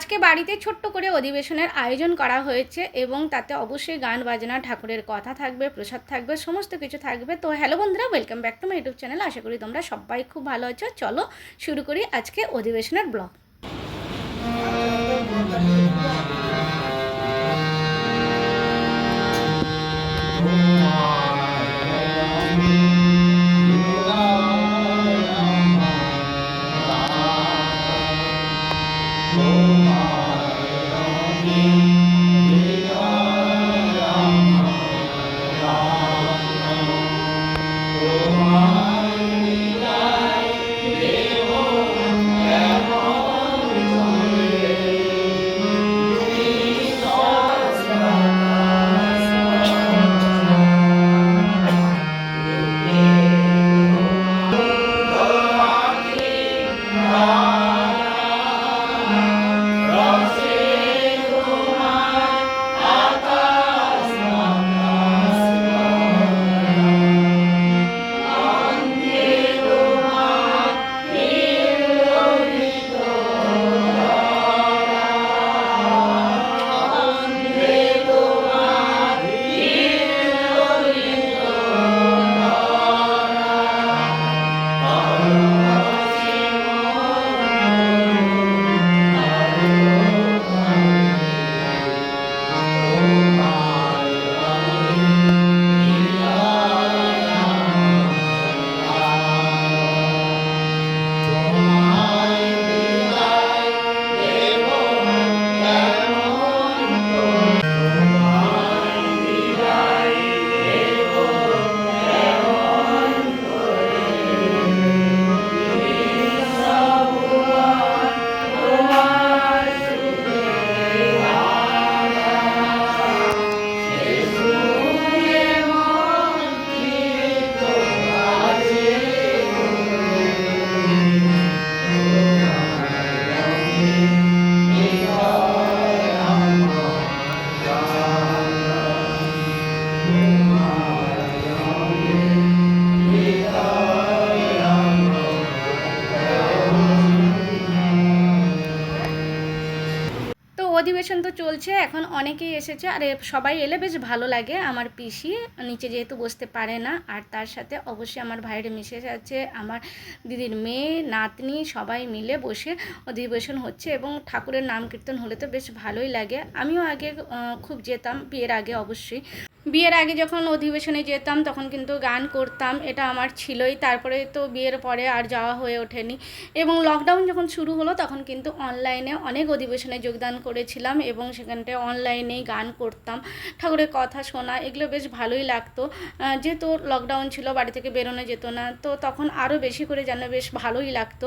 আজকে বাড়িতে ছোট্ট করে অধিবেশনের আয়োজন করা হয়েছে এবং তাতে অবশ্যই গান বাজনা, ঠাকুরের কথা থাকবে, প্রসাদ থাকবে, সমস্ত কিছু থাকবে। তো হ্যালো বন্ধুরা welcome back to my YouTube channel আশা করি তোমরা সবাই খুব ভালো আছো। চলো শুরু করি আজকে অধিবেশনের ব্লগ। অধিবেশন তো চলছে, এখন অনেকেই এসেছে, আর সবাই এলে বেশ ভালো লাগে। আমার পিসি নিচে যেহেতু বসতে পারে না, আর তার সাথে অবশ্যই আমার ভাইয়ের মিসেস আছে, আমার দিদির মেয়ে, নাতনি, সবাই মিলে বসে অধিবেশন হচ্ছে এবং ঠাকুরের নাম কীর্তন হলে তো বেশ ভালোই লাগে। আমিও আগে খুব যেতাম, বিয়ের আগে অবশ্যই। বিয়ের আগে যখন অধিবেশনে যেতাম, তখন কিন্তু গান করতাম, এটা আমার ছিলই। তারপরে তো বিয়ের পরে আর যাওয়া হয়ে ওঠেনি। এবং লকডাউন যখন শুরু হলো, তখন কিন্তু অনলাইনে অনেক অধিবেশনে যোগদান করেছিলাম এবং সেখানটায় অনলাইনেই গান করতাম। ঠাকুরের কথা শোনা, এগুলো বেশ ভালোই লাগতো। যেহেতু লকডাউন ছিল, বাড়ি থেকে বেরোনো যেত না, তো তখন আরও বেশি করে যেন বেশ ভালোই লাগতো।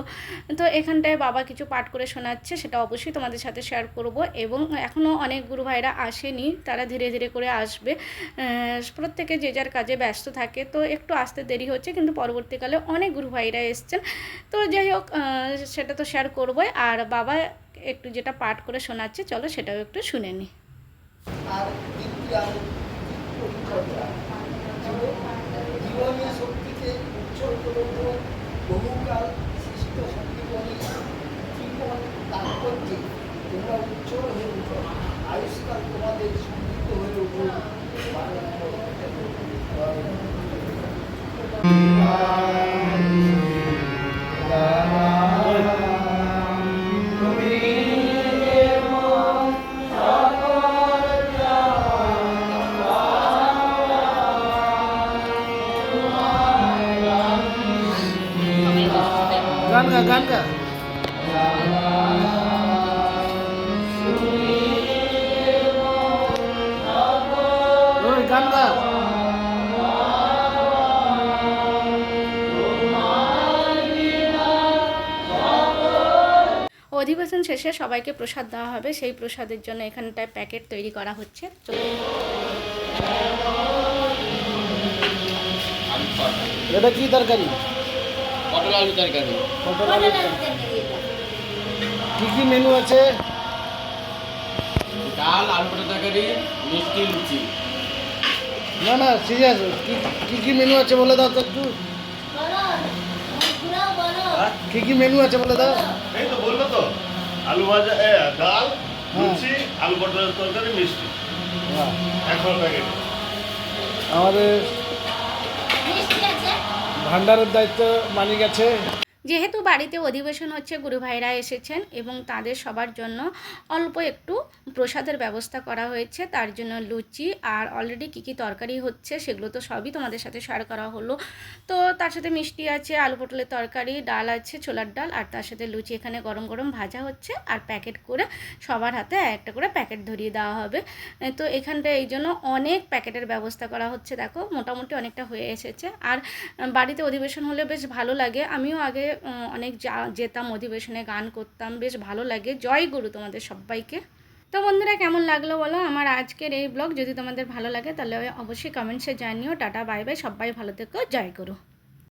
তো এখানটায় বাবা কিছু পাঠ করে শোনাচ্ছে, সেটা অবশ্যই তোমাদের সাথে শেয়ার করব। এবং এখনও অনেক গুরু ভাইরা আসেনি, তারা ধীরে ধীরে করে আসবে। প্রত্যেকে যে যার কাজে ব্যস্ত থাকে, তো একটু আসতে দেরি হচ্ছে, কিন্তু পরবর্তীকালে অনেক গুরু ভাইরা এসছেন। তো যাই হোক সেটা তো শেয়ার করবোই। আর বাবা একটু যেটা পাঠ করে শোনাচ্ছে, চলো সেটাও একটু শুনে নি। আর বহুকাল গান গা অধিবেশন শেষে সবাইকে প্রসাদ দেওয়া হবে। সেই প্রসাদের জন্য এখানটায় প্যাকেট তৈরি করা হচ্ছে। এটা কি তরকারি? পটল আলু তরকারি। পটল তরকারি। কি কি মেনু আছে? ডাল আলু পটল তরকারি মিষ্টি লুচি। না না সিরিয়াস কি কি কি মেনু আছে বলে দাও তো একটু। কি কি মেনু আছে বলে দাও। আলু ভাজা ডাল হ্যাঁ। লুচি আলু পটলের তরকারি মিষ্টি। একশো প্যাকেট আমাদের ভান্ডারের দায়িত্ব মানিক আছে যেহেতু বাড়িতে অধিবেশন হচ্ছে, গুরু ভাইরা এসেছেন এবং তাদের সবার জন্য অল্প একটু প্রসাদের ব্যবস্থা করা হয়েছে। তার জন্য লুচি আর অলরেডি কী কী তরকারি হচ্ছে সেগুলো তো সবই তোমাদের সাথে শেয়ার করা হলো। তো তার সাথে মিষ্টি আছে, আলু পটলের তরকারি, ডাল আছে, ছোলার ডাল আর তার সাথে লুচি। এখানে গরম গরম ভাজা হচ্ছে আর প্যাকেট করে সবার হাতে একটা করে প্যাকেট ধরিয়ে দেওয়া হবে। তো এখানটা এই জন্য অনেক প্যাকেটের ব্যবস্থা করা হচ্ছে। দেখো, মোটামুটি অনেকটা হয়ে এসেছে। আর বাড়িতে অধিবেশন হলে বেশ ভালো লাগে। আমিও আগে অনেক যা যেতাম অধিবেশনে গান করতাম, বেশ ভালো লাগে। জয় গুরু তোমাদের সবাইকে। তো বন্ধুরা, কেমন লাগল বলো? আমার আজকের এই ব্লগ যদি তোমাদের ভালো লাগে, তাহলে অবশ্যই কমেন্টসে জানিও। টাটা বাই বাই সবাই ভালো থেকো। জয় গুরু।